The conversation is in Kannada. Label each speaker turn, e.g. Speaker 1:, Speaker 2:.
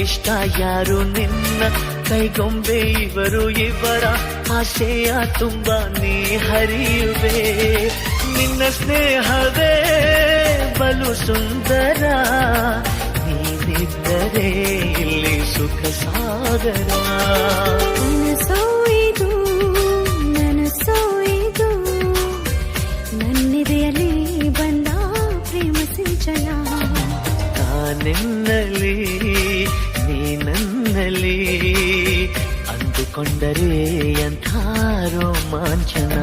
Speaker 1: ನನಗಿಷ್ಟ ಯಾರು ನಿನ್ನ ಕೈಗೊಂಬೆ? ಇವರು ಇವರ ಆಶೆಯ ತುಂಬ ನೀ ಹರಿಯುವೆ ನಿನ್ನ ಸ್ನೇಹವೇ ಬಲು ಸುಂದರ. ನೀನಿದ್ದರೆ ಇಲ್ಲಿ ಸುಖ ಸಾಗರ.
Speaker 2: ನನಸೋಯಿದು ನನಸೋಯಿದು ನನ್ನಿದೆಯಲ್ಲಿ ಬಂದ ಪ್ರೇಮ ಸಿಂಚನ.
Speaker 1: ನಾನೆನ್ನಲಿ ನೀನನ್ನಲಿ ಅಂದುಕೊಂಡರೆ ಅಂಥ ರೋಮಾಂಚನ